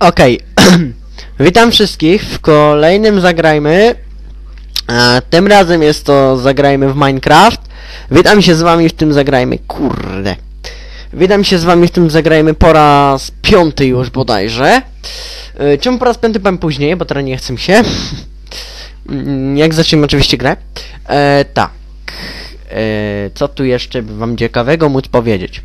Okej. Witam wszystkich w kolejnym Zagrajmy. A, tym razem jest to Zagrajmy w Minecraft. Witam się z wami w tym Zagrajmy. Kurde. Witam się z wami w tym Zagrajmy po raz piąty już bodajże. E, Czemu po raz piąty powiem później, bo teraz nie chcę się. Jak zaczniemy oczywiście grę. E, tak. E, co tu jeszcze by wam ciekawego móc powiedzieć?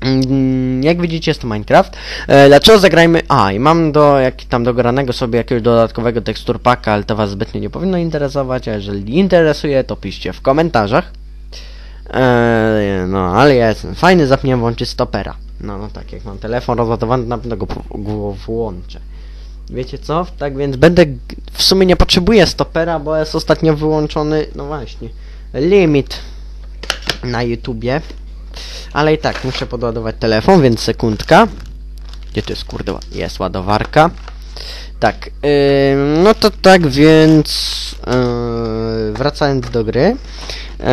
Mm, Jak widzicie jest to Minecraft. E, dlaczego zagrajmy... A, i mam do jak tam dogranego sobie jakiegoś dodatkowego tekstur packa, ale to was zbytnio nie powinno interesować, a jeżeli interesuje, to piszcie w komentarzach. E, no, ale jestem fajny, zapomniałem włączyć stopera. No, no tak, jak mam telefon rozładowany, na pewno go, go włączę. Wiecie co? Tak więc będę... W sumie nie potrzebuję stopera, bo jest ostatnio wyłączony, no właśnie, limit na YouTubie. Ale i tak, muszę podładować telefon, więc sekundka. Gdzie to jest, kurde, jest ładowarka. Tak, ym, no to tak więc... Yy, wracając do gry. Yy,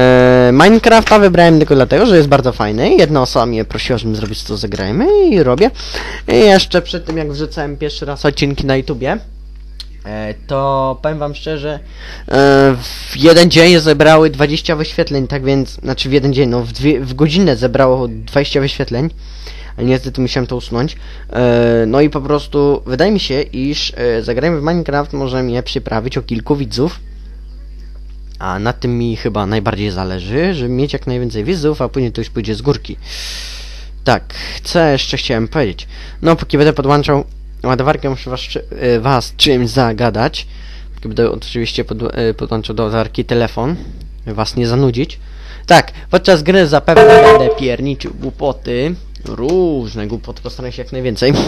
Minecrafta wybrałem tylko dlatego, że jest bardzo fajny. Jedna osoba mnie prosiła, żebym zrobić to zagrajmy i robię. I jeszcze przed tym, jak wrzucałem pierwszy raz odcinki na YouTubie, to powiem wam szczerze, e, w jeden dzień zebrały 20 wyświetleń, tak więc, znaczy w jeden dzień, no w, dwie, w godzinę zebrało 20 wyświetleń, ale niestety musiałem to usunąć. E, no i po prostu wydaje mi się, iż e, zagrajmy w Minecraft może mnie przyprawić o kilku widzów. A na tym mi chyba najbardziej zależy, żeby mieć jak najwięcej widzów, a później to już pójdzie z górki. Tak, co jeszcze chciałem powiedzieć? No, póki będę podłączał ładowarkę, muszę was, y, was czymś zagadać. Będę oczywiście pod, y, podłączał do ładowarki telefon, was nie zanudzić. Tak, podczas gry zapewne będę pierniczył głupoty. Różne głupoty, postaram się jak najwięcej.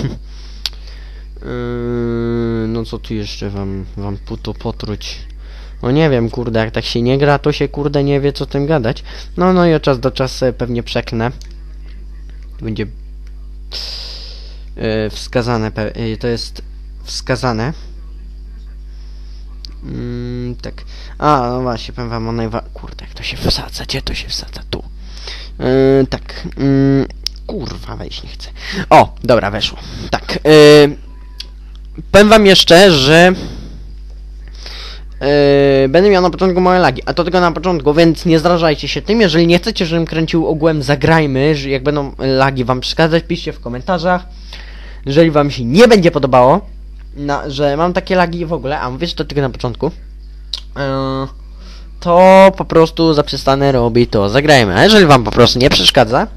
Yy, no co tu jeszcze wam, wam puto potruć? No nie wiem, kurde, jak tak się nie gra, to się kurde nie wie co tym gadać. No, no i od czas do czasu pewnie przeknę. Będzie e, wskazane, pe- e, to jest wskazane. Mm, tak. A, no właśnie, powiem wam o najwa... Kurde, jak to się wsadza? Gdzie to się wsadza? Tu. E, tak. Mm, kurwa, wejść nie chcę. O, dobra, weszło. Tak. E, powiem wam jeszcze, że... Yy, będę miał na początku małe lagi, a to tylko na początku, więc nie zrażajcie się tym. Jeżeli nie chcecie, żebym kręcił ogółem, zagrajmy, że jak będą lagi wam przeszkadzać, piszcie w komentarzach. Jeżeli wam się nie będzie podobało, na, że mam takie lagi w ogóle, a mówię, to tylko na początku, yy, to po prostu zaprzestanę robić to, zagrajmy. A jeżeli wam po prostu nie przeszkadza,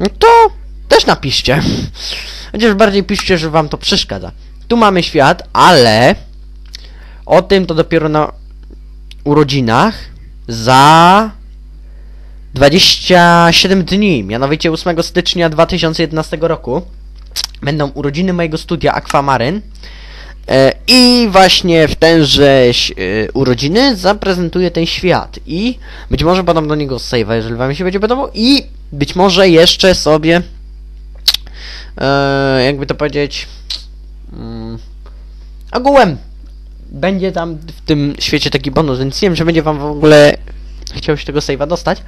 no to też napiszcie. Chociaż bardziej piszcie, że wam to przeszkadza. Tu mamy świat, ale... O tym to dopiero na urodzinach za 27 dni, mianowicie 8 stycznia 2011 roku będą urodziny mojego studia Aquamaryn. E, i właśnie w tenże e, urodziny zaprezentuję ten świat. I być może podam do niego save'a, jeżeli wam się będzie podobał. I być może jeszcze sobie e, jakby to powiedzieć mm, ogółem będzie tam w tym świecie taki bonus, więc nie wiem, czy będzie wam w ogóle chciał się tego save'a dostać.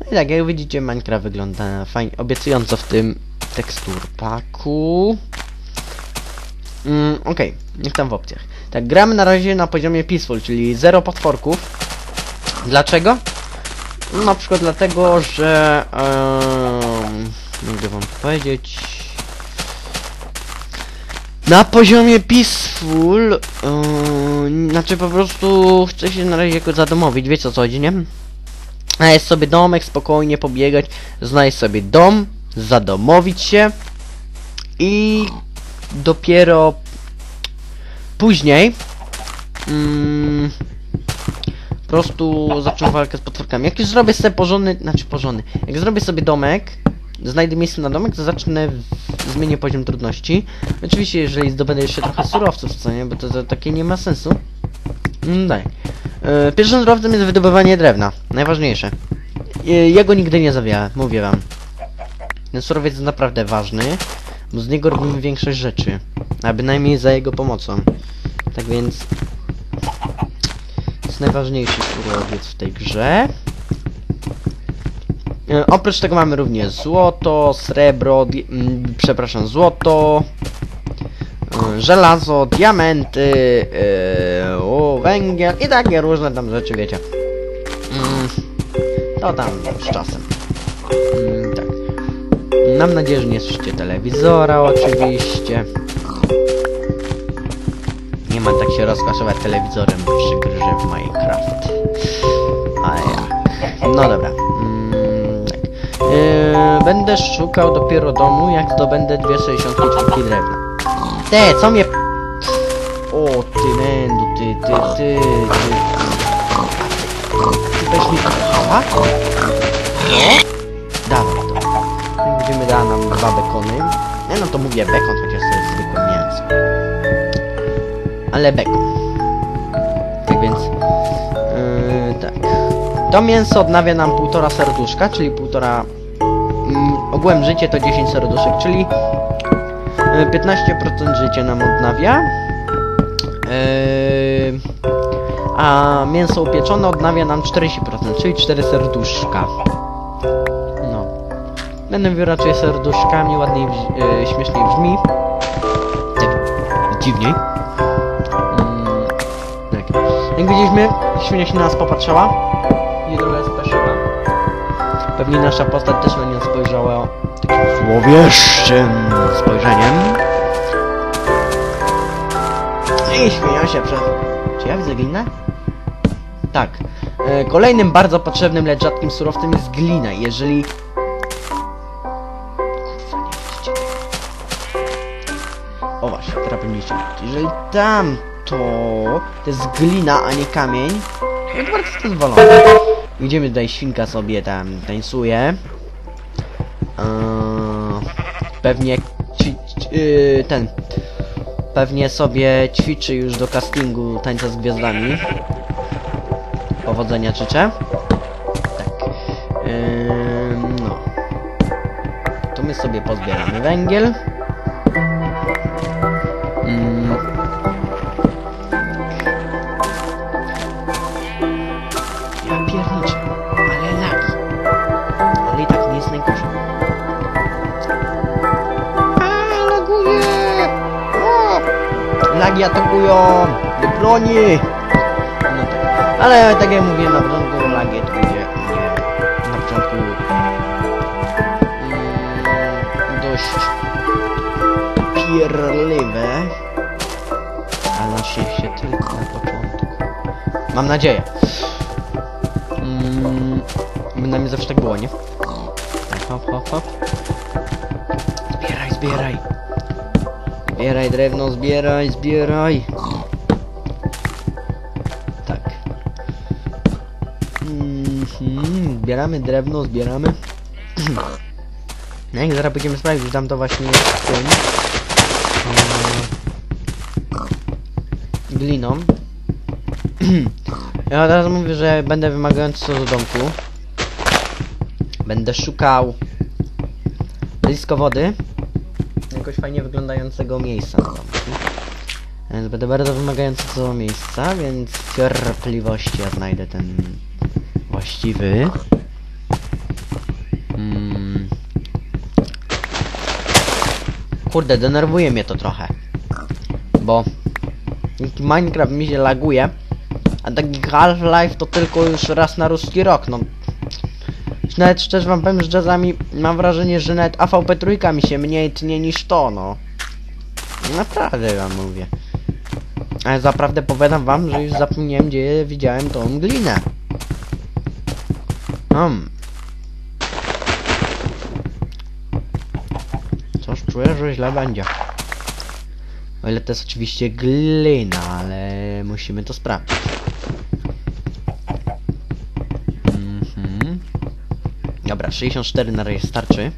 No i tak, jak widzicie, Minecraft wygląda fajnie, obiecująco w tym tekstur packu. Mm, Okej, niech tam w opcjach. Tak, gramy na razie na poziomie peaceful, czyli zero potworków. Dlaczego? Na przykład dlatego, że... Um, mogę wam powiedzieć... Na poziomie peaceful, yy, znaczy po prostu chcę się na razie jakoś zadomowić, wiecie co chodzi, nie? A jest sobie domek, spokojnie pobiegać, znaleźć sobie dom, zadomowić się i dopiero później mm, po prostu zacząć walkę z potworkami. Jak już zrobię sobie porządny, znaczy porządny, jak zrobię sobie domek, znajdę miejsce na domek, to zacznę zmienię poziom trudności. Oczywiście, jeżeli zdobędę jeszcze trochę surowców, co nie, bo to, to takie nie ma sensu. Mm, daj. E, pierwszym surowcem jest wydobywanie drewna. Najważniejsze. E, ja go nigdy nie zawiałem, mówię wam. Ten surowiec jest naprawdę ważny, bo z niego robimy większość rzeczy. A bynajmniej za jego pomocą. Tak więc... To jest najważniejszy surowiec w tej grze. E, Oprócz tego mamy również złoto, srebro, przepraszam, złoto, y, żelazo, diamenty, yy, o, węgiel i takie różne tam rzeczy, wiecie. Mm, to tam z czasem. Mm. Mam nadzieję, że nie słyszycie telewizora oczywiście. Nie ma tak się rozkoszować telewizorem przy grze w Minecraft. A jak? No dobra. Mm, tak. Yy, będę szukał dopiero domu, jak zdobędę dwie 64 drewna. Te, co mnie... O, ty mędu, ty, ty, ty, ty. Ty weź mi kochała? Co? Dała nam dwa bekony. Nie no to mówię bekon, chociaż to jest zwykłe mięso. Ale bekon. Tak więc... Yy, tak. To mięso odnawia nam półtora serduszka, czyli półtora... Mm, ogółem życie to 10 serduszek, czyli yy, 15% życia nam odnawia. Yy, a mięso upieczone odnawia nam 40%, czyli 4 serduszka. No. Będę mówił raczej serduszkami, ładniej, yy, śmieszniej brzmi. Tak, dziwniej. Mm, tak. Jak widzieliśmy, świnia się na nas popatrzała i trochę speszyła. Pewnie nasza postać też na nią spojrzała takim złowieszczym spojrzeniem. I śmieją się przez... Czy ja widzę glinę? Tak. E, kolejnym bardzo potrzebnym, lecz rzadkim surowcem jest glina. Jeżeli... O właśnie, teraz widzieć. Jeżeli tam to... To jest glina, a nie kamień, no to bardzo to zwolone. Idziemy tutaj, świnka sobie tam tańcuje. Eee, pewnie ci, ci, yy, ten pewnie sobie ćwiczy już do castingu tańca z gwiazdami. Powodzenia życzę. Tak. Ym, no. Tu my sobie pozbieramy węgiel. Lagi atakują! Broni! No tak. Ale tak jak mówiłem na początku, lagi atakuje mnie na początku mm, dość pierliwe. Ale szczęście tylko na początku. Mam nadzieję. Mm, Bynajmniej zawsze tak było, nie? Hop, hop, hop. Zbieraj, zbieraj. Zbieraj drewno, zbieraj, zbieraj. Tak. Mhm, zbieramy drewno, zbieramy. No jak zaraz będziemy sprawdzić, tam to właśnie jest z tym. Eee, Gliną. Ja od razu mówię, że będę wymagający co do domku. Będę szukał blisko wody jakoś fajnie wyglądającego miejsca na. Więc będę bardzo wymagający do miejsca, więc cierpliwości ja znajdę ten właściwy. Mm. Kurde, denerwuje mnie to trochę. Bo Minecraft mi się laguje, a taki Half-Life to tylko już raz na ruski rok, no. Nawet szczerze wam powiem, czasami mam wrażenie, że nawet AVP trójka mi się mniej tnie niż to, no. Naprawdę wam mówię. Ale zaprawdę powiadam wam, że już zapomniałem, gdzie widziałem tą glinę. Hmm. Coś czuję, że źle będzie. O ile to jest oczywiście glina, ale musimy to sprawdzić. Dobra, 64 na razie starczy.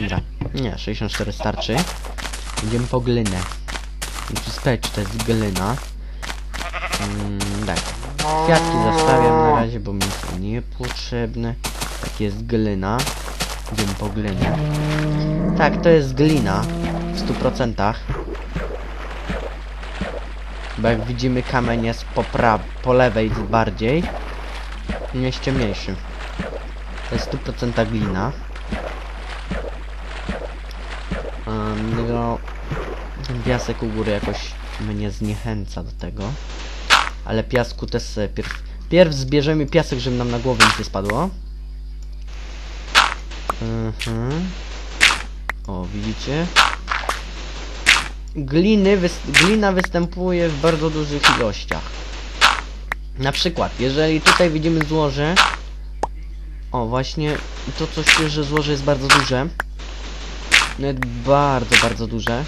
Dobra, nie, 64 starczy. Idziemy po glynę. Muszę sprawdzić, czy to jest glina. Mm, tak. Kwiatki zostawiam na razie, bo mi są niepotrzebne. Tak jest glina. Idziemy po glynę. Tak, to jest glina. W 100%. Bo jak widzimy kamień jest po, pra po lewej bardziej. Nie jest ciemniejszy. To jest 100% glina. Um, no, piasek u góry jakoś mnie zniechęca do tego. Ale piasku też sobie pierw... Pierw zbierzemy piasek, żeby nam na głowę nic nie spadło. Mhm. O, widzicie? Gliny, wys glina występuje w bardzo dużych ilościach. Na przykład, jeżeli tutaj widzimy złoże... O, właśnie to coś że złoże jest bardzo duże. Nawet bardzo, bardzo duże.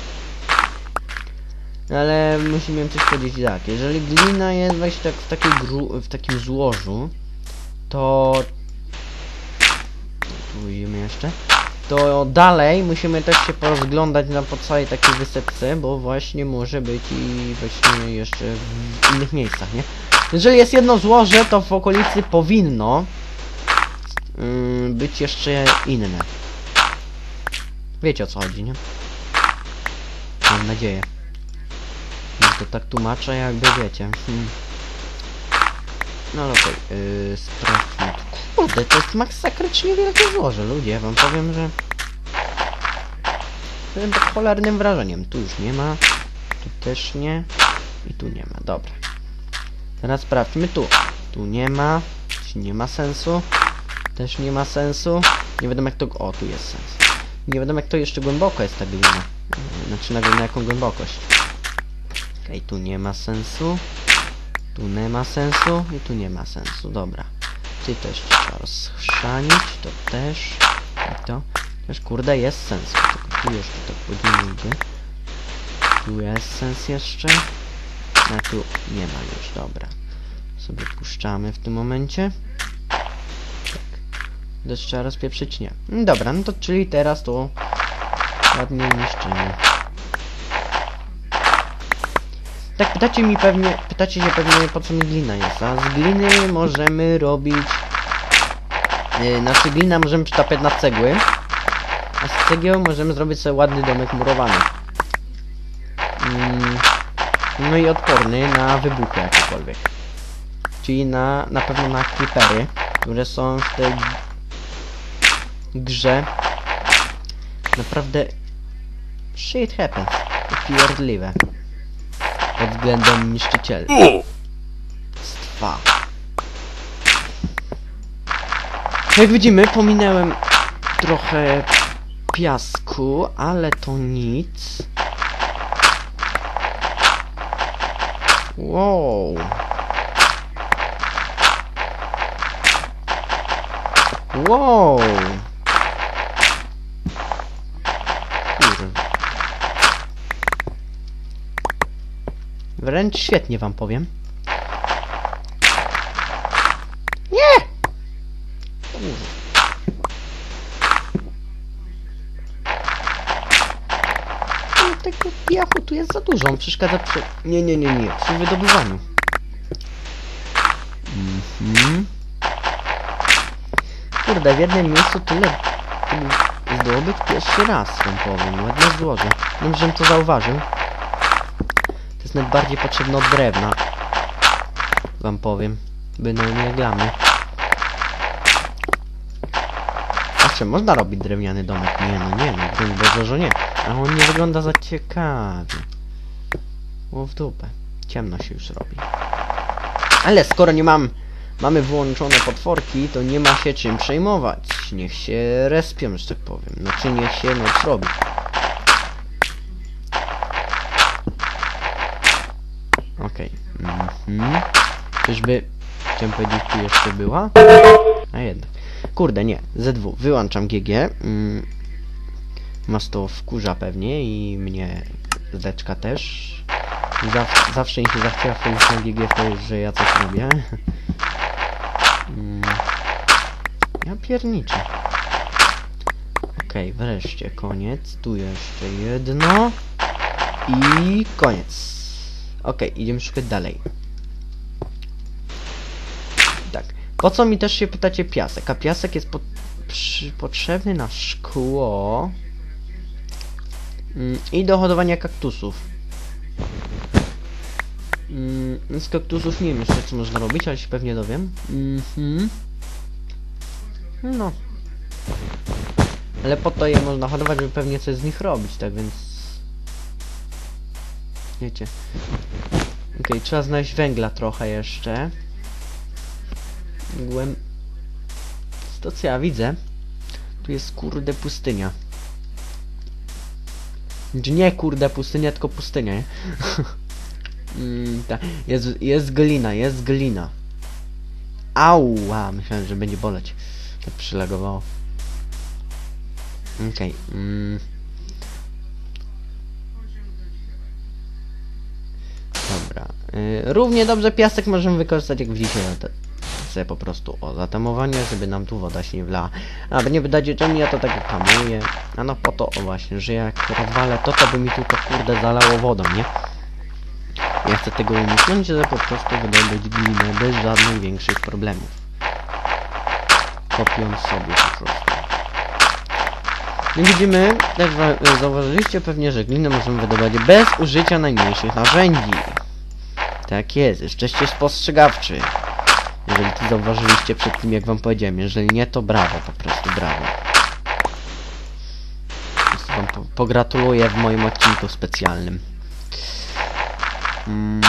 Ale musimy coś powiedzieć tak. Jeżeli glina jest właśnie tak w, takiej w takim złożu, to... Widzimy jeszcze. To dalej musimy też się porozglądać na po całej takiej wysepce, bo właśnie może być i właśnie jeszcze w innych miejscach, nie? Jeżeli jest jedno złoże, to w okolicy powinno być jeszcze inne. Wiecie o co chodzi, nie? Mam nadzieję. No to tak tłumaczę, jakby wiecie. Hmm. No ale okej, yy, sprawdźmy. Kurde, to jest masakrycznie wielkie złoże, ludzie. Wam powiem, że... Byłem pod cholernym wrażeniem. Tu już nie ma. Tu też nie. I tu nie ma. Dobra. Teraz sprawdźmy tu. Tu nie ma. Nie ma sensu? Też nie ma sensu. Nie wiadomo jak to... O, tu jest sens. Nie wiadomo jak to jeszcze głęboko jest ta glina. Znaczy na, jaką głębokość. Okej, tu nie ma sensu. Tu nie ma sensu i tu nie ma sensu. Dobra. Ty też trzeba rozchrzanić, to też. I to. Też kurde jest sens. Tylko tu jeszcze to idzie. Tu jest sens jeszcze. A tu nie ma już, dobra. Sobie puszczamy w tym momencie. Też trzeba rozpieprzyć? Nie. Mm, Dobra, no to czyli teraz to ładnie niszczymy. Tak, pytacie mi pewnie, pytacie się pewnie po co mi glina jest, a z gliny możemy robić... Yy, znaczy glina możemy przetapiać na cegły, a z cegieł możemy zrobić sobie ładny domek murowany. Mm, no i odporny na wybuchy jakiekolwiek. Czyli na, na pewno na creepery, które są w tej grze naprawdę shit happens upierdliwe pod względem niszczycielstwa. Jak widzimy, pominęłem trochę piasku, ale to nic. Wow. Wow. Wręcz świetnie wam powiem. Nie! Ale tego piachu tu jest za dużo, on przeszkadza przy... Nie, nie, nie, nie, przy wydobywaniu. Mhm. Kurde, w jednym miejscu tyle zdobyć pierwszy raz, wam powiem. Ładnie złożę. Wiem, żebym to zauważył. Jest nawet bardziej potrzebne od drewna. Wam powiem. Bynajmniej jak dla mnie. Czy można robić drewniany domek? Nie, no nie, no Boże, że nie. A on nie wygląda za ciekawie. O w dupę. Ciemno się już robi. Ale skoro nie mam... Mamy wyłączone potworki, to nie ma się czym przejmować. Niech się respią, że tak powiem. Znaczy niech się noc robi. Czyżby... Chciałem powiedzieć, tu jeszcze była? A jednak. Kurde, nie. Z2. Wyłączam GG. Mm. Mas to wkurza pewnie i mnie zdeczka też. Zaw zawsze mi się zachciała wchodzić na GG w to, że ja coś robię. Mm. Ja pierniczę. Okej, wreszcie koniec. Tu jeszcze jedno. I koniec. Okej, idziemy szukać dalej. Po co mi też się pytacie piasek? A piasek jest po przy potrzebny na szkło. Mm, I do hodowania kaktusów. Mm, z kaktusów nie wiem jeszcze co można robić, ale się pewnie dowiem. Mhm. No. Ale po to je można hodować, żeby pewnie coś z nich robić, tak więc... wiecie. Okej, trzeba znaleźć węgla trochę jeszcze. Głęb... To co ja widzę? Tu jest kurde pustynia. Znaczy nie kurde pustynia, tylko pustynia, nie? mm. Jest, jest glina, jest glina. Ała, myślałem, że będzie boleć. Tak przylegowało. Okej. mm. Dobra. Y, równie dobrze piasek możemy wykorzystać, jak na te, sobie po prostu o zatamowanie, żeby nam tu woda się nie wlała. A, by nie wydać czemu ja to tak hamuję. A no po to, o właśnie, że jak rozwalę to, to by mi to kurde zalało wodą, nie? Ja chcę tego uniknąć, że po prostu wydobyć glinę bez żadnych większych problemów. Kopiąc sobie po prostu. No widzimy, wa- zauważyliście pewnie, że glinę możemy wydobywać bez użycia najmniejszych narzędzi. Tak jest, jesteście spostrzegawczy. Jeżeli to zauważyliście przed tym, jak wam powiedziałem. Jeżeli nie, to brawo, po prostu brawo. Po prostu wam po pogratuluję w moim odcinku specjalnym. Mm,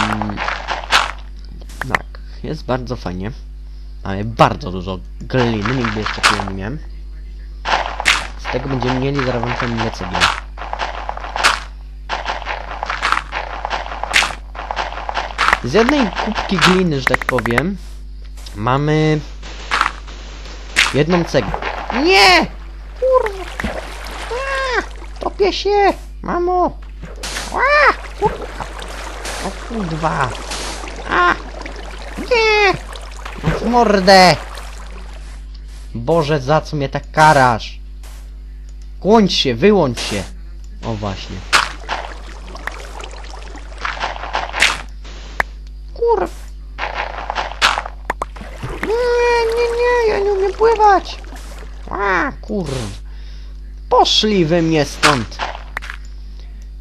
tak, jest bardzo fajnie. Mamy bardzo dużo gliny, nigdy jeszcze tyle nie miałem. Z tego będziemy mieli zaraz wam powiem cegieł. Z jednej kubki gliny, że tak powiem, mamy jedną cegłę. Nie! Kurwa! Topię się! Mamo! A, kurwa! O kurwa! A! Nie! W mordę! Boże, za co mnie tak karasz? Kłądź się, wyłącz się! O właśnie. Kur... Nie, nie, nie, ja nie umiem pływać! A, kur... Poszli wy mnie stąd!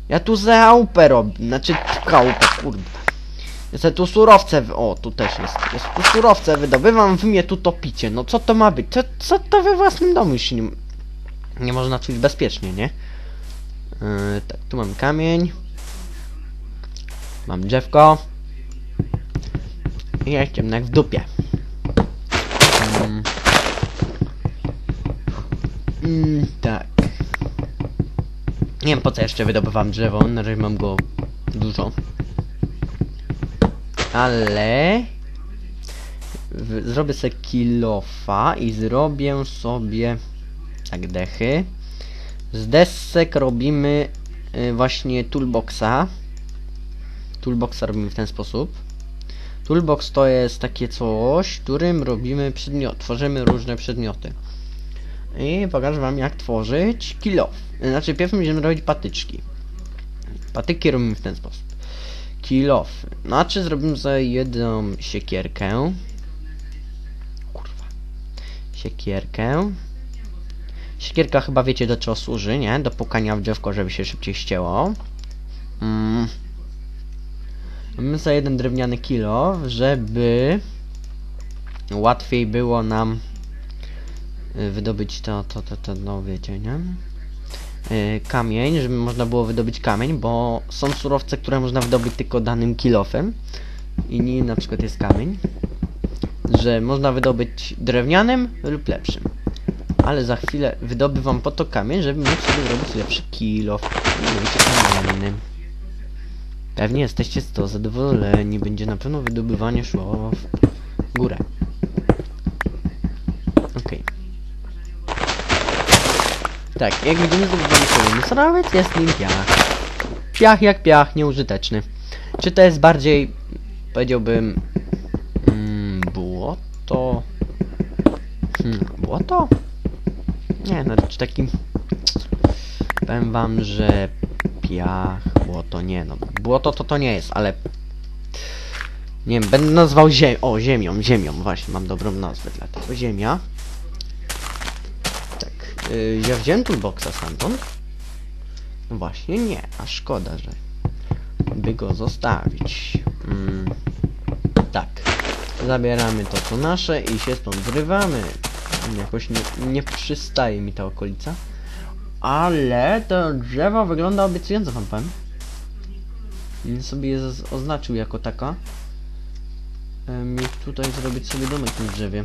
Ja tu załupę robię, znaczy chałupę, kurde. Ja tu surowce, wy- o, tu też jest, tu surowce wydobywam, wy mnie tu topicie, no co to ma być? Co, co to we własnym domu już nie, nie można czuć bezpiecznie, nie? Yy, tak, tu mam kamień. Mam drzewko. I ja jestem jak w dupie. Mm, tak. Nie wiem po co jeszcze wydobywam drzewo, na razie mam go dużo. Ale... Zrobię sobie kilofa i zrobię sobie tak dechy. Z desek robimy y, właśnie toolboxa. Toolboxa robimy w ten sposób. Toolbox to jest takie coś, którym robimy przedmiot, tworzymy różne przedmioty. I pokażę wam jak tworzyć kilof. Znaczy pierw będziemy robić patyczki. Patyki robimy w ten sposób. Kilof. Znaczy zrobimy sobie jedną siekierkę. Kurwa. Siekierkę. Siekierka chyba wiecie do czego służy, nie? Do pukania w drzewko, żeby się szybciej ścięło. Mm. Mamy za jeden drewniany kilo, żeby łatwiej było nam wydobyć to, to, to, to no wiecie, nie? Y, Kamień, żeby można było wydobyć kamień, bo są surowce, które można wydobyć tylko danym kilofem. I nie na przykład jest kamień, że można wydobyć drewnianym lub lepszym. Ale za chwilę wydobywam po to kamień, żeby móc sobie zrobić lepszy kilof. Wiecie, kamienny. Pewnie jesteście z to zadowoleni. Będzie na pewno wydobywanie szło w górę. Tak, jak widzimy zdobywamy kolejny surowiec, jest nim piach. Piach jak piach, nieużyteczny. Czy to jest bardziej, powiedziałbym, mm, błoto? Hmm, błoto? Nie, no czy takim... Powiem wam, że piach, błoto, nie no. Błoto to to nie jest, ale... Nie wiem, będę nazwał ziem... O, ziemią, ziemią, właśnie, mam dobrą nazwę dla tego. Ziemia. Yy, ja wziąłem toolboxa stamtąd. No właśnie, nie, a szkoda, że... By go zostawić. Mm, tak. Zabieramy to co nasze i się stąd zrywamy. Jakoś nie, nie przystaje mi ta okolica. Ale to drzewo wygląda obiecująco, wam powiem. Sobie je oznaczył jako taka. I tutaj zrobić sobie domek na drzewie.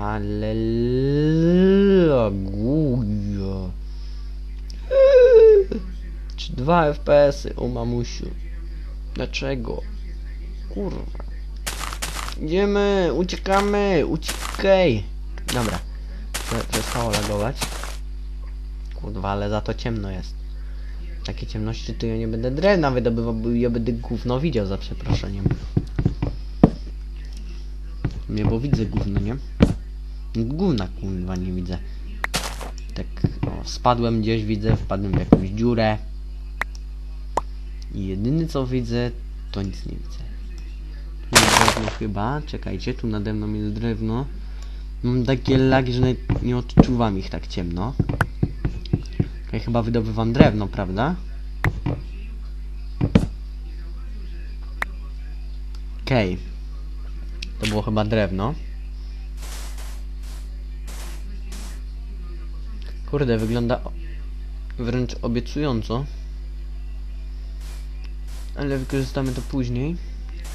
Ale laguja. Czy dwa FPS-y, o mamusiu. Dlaczego? Kurwa. Idziemy, uciekamy, uciekaj. Dobra. Prze- Przestało lagować. Kurwa, ale za to ciemno jest. W takiej ciemności to ja nie będę drewna wydobywał, ja będę gówno widział za przeproszeniem. Nie, bo widzę gówno, nie? Gówna kurwa nie widzę. Tak, o, spadłem gdzieś, widzę, wpadłem w jakąś dziurę. I jedyny co widzę, to nic nie widzę. Tu jest drewno chyba, czekajcie, tu nade mną jest drewno. Mam takie lagi, że nie odczuwam ich tak ciemno. Ja chyba wydobywam drewno, prawda? Okej. To było chyba drewno. Kurde, wygląda wręcz obiecująco. Ale wykorzystamy to później.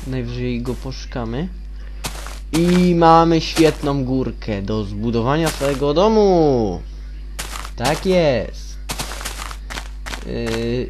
Najwyżej go poszukamy. I mamy świetną górkę do zbudowania swojego domu. Tak jest. Yy,